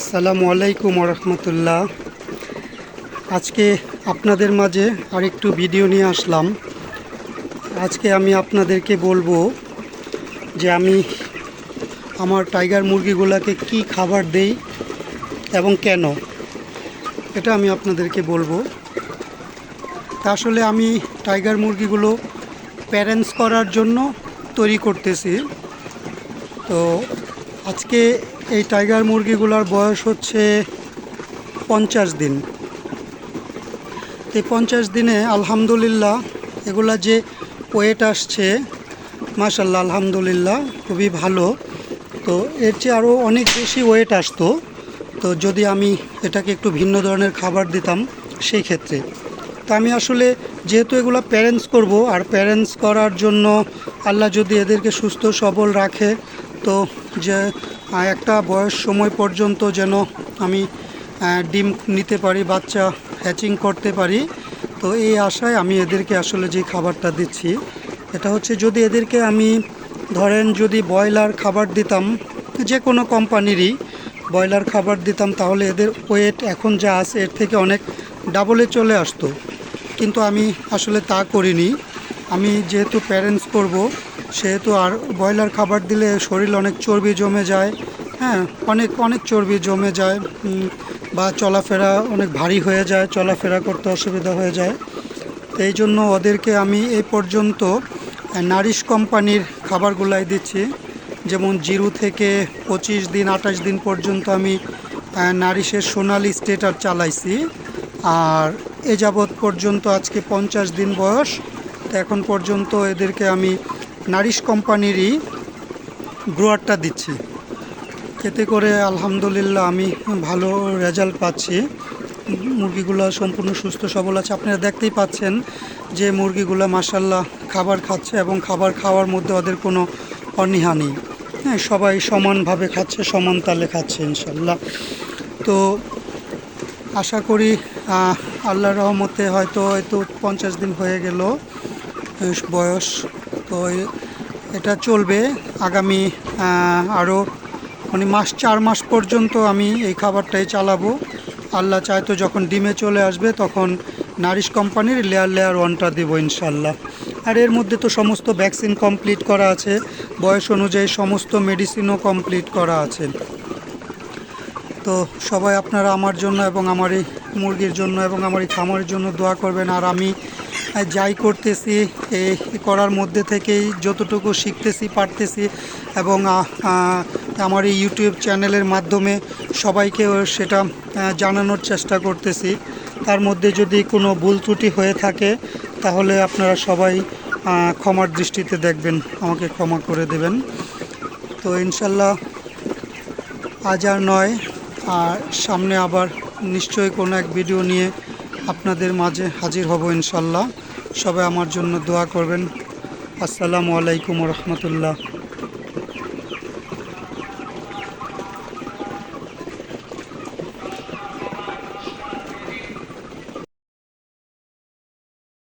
আসসালামু আলাইকুম রহমতুল্লাহ আজকে আপনাদের মাঝে আরেকটু ভিডিও নিয়ে আসলাম। আজকে আমি আপনাদেরকে বলব যে আমি আমার টাইগার মুরগিগুলোকে কি খাবার দেই এবং কেন? এটা আমি আপনাদেরকে বলব। তা আসলে আমি টাইগার মুরগিগুলো প্যারেন্টস করার জন্য তৈরি করতেছি। তো আজকে এই টাইগার মুরগিগুলোর বয়স হচ্ছে পঞ্চাশ দিন। এই পঞ্চাশ দিনে আলহামদুলিল্লাহ এগুলা যে ওয়েট আসছে মাশাল্লাহ আলহামদুলিল্লাহ, খুবই ভালো। তো এর চেয়ে আরও অনেক বেশি ওয়েট আসতো। তো যদি আমি এটাকে একটু ভিন্ন ধরনের খাবার দিতাম সেই ক্ষেত্রে। তো আমি আসলে যেহেতু এগুলো প্যারেন্টস করব, আর প্যারেন্টস করার জন্য আল্লাহ যদি এদেরকে সুস্থ সবল রাখে তো যে একটা বয়স সময় পর্যন্ত যেন আমি ডিম নিতে পারি, বাচ্চা হ্যাচিং করতে পারি। তো এই আশায় আমি এদেরকে আসলে যে খাবারটা দিচ্ছি, এটা হচ্ছে যদি এদেরকে আমি, ধরেন যদি ব্রয়লার খাবার দিতাম, যে কোনো কোম্পানিরই ব্রয়লার খাবার দিতাম, তাহলে এদের ওয়েট এখন যা আছে, এর থেকে অনেক ডাবলে চলে আসতো। কিন্তু আমি আসলে তা করিনি। আমি যেহেতু প্যারেন্টস করব সেহেতু আর ব্রয়লার খাবার দিলে শরীর অনেক চর্বি জমে যায়। হ্যাঁ অনেক অনেক চর্বি জমে যায় বা চলাফেরা অনেক ভারী হয়ে যায়, চলাফেরা করতে অসুবিধা হয়ে যায়। এই জন্য ওদেরকে আমি এই পর্যন্ত নারিশ কোম্পানির খাবারগুলাই দিচ্ছি। যেমন জিরো থেকে পঁচিশ দিন, আঠাশ দিন পর্যন্ত আমি নারিশের সোনালি স্টেটার চালাইছি। আর এ যাবৎ পর্যন্ত আজকে পঞ্চাশ দিন বয়স, তো এখন পর্যন্ত এদেরকে আমি নারিশ কোম্পানিরই গ্রোয়ারটা দিচ্ছি। এতে করে আলহামদুলিল্লাহ আমি ভালো রেজাল্ট পাচ্ছি। মুরগিগুলো সম্পূর্ণ সুস্থ সবল আছে। আপনারা দেখতেই পাচ্ছেন যে মুরগিগুলো মাসাল্লাহ খাবার খাচ্ছে এবং খাবার খাওয়ার মধ্যে ওদের কোনো অনীহা নেই। হ্যাঁ সবাই সমানভাবে খাচ্ছে সমান তালে খাচ্ছে ইনশাল্লাহ তো আশা করি আহ, আল্লাহর রহমতে হয়তো হয়তো পঞ্চাশ দিন হয়ে গেল। বয়স, তো এটা চলবে আগামী আরও মানে মাস, চার মাস পর্যন্ত আমি এই খাবারটাই চালাবো। আল্লাহ চায় তো যখন ডিমে চলে আসবে তখন নারিশ কোম্পানির লেয়ার লেয়ার ওয়ানটা দেবো ইনশাল্লাহ আর এর মধ্যে তো সমস্ত ভ্যাকসিন কমপ্লিট করা আছে, বয়স অনুযায়ী সমস্ত মেডিসিনও কমপ্লিট করা আছে। তো সবাই আপনারা আমার জন্য এবং আমার এই মুরগির জন্য এবং আমার এই খামারের জন্য দোয়া করবেন। আর আমি যাই করতেছি এই করার মধ্যে থেকেই যতটুকু শিখতেছি, পারতেছি এবং আমার এই ইউটিউব চ্যানেলের মাধ্যমে সবাইকে সেটা জানানোর চেষ্টা করতেছি। তার মধ্যে যদি কোনো ভুল ত্রুটি হয়ে থাকে, তাহলে আপনারা সবাই ক্ষমার দৃষ্টিতে দেখবেন, আমাকে ক্ষমা করে দেবেন। তো ইনশাল্লাহ আজ আর নয়, আর সামনে আবার নিশ্চয়ই কোনো এক ভিডিও নিয়ে আপনাদের মাঝে হাজির হব ইনশাল্লাহ। সবাই আমার জন্য দোয়া করবেন। আসসালামু আলাইকুম রহমতুল্লাহ।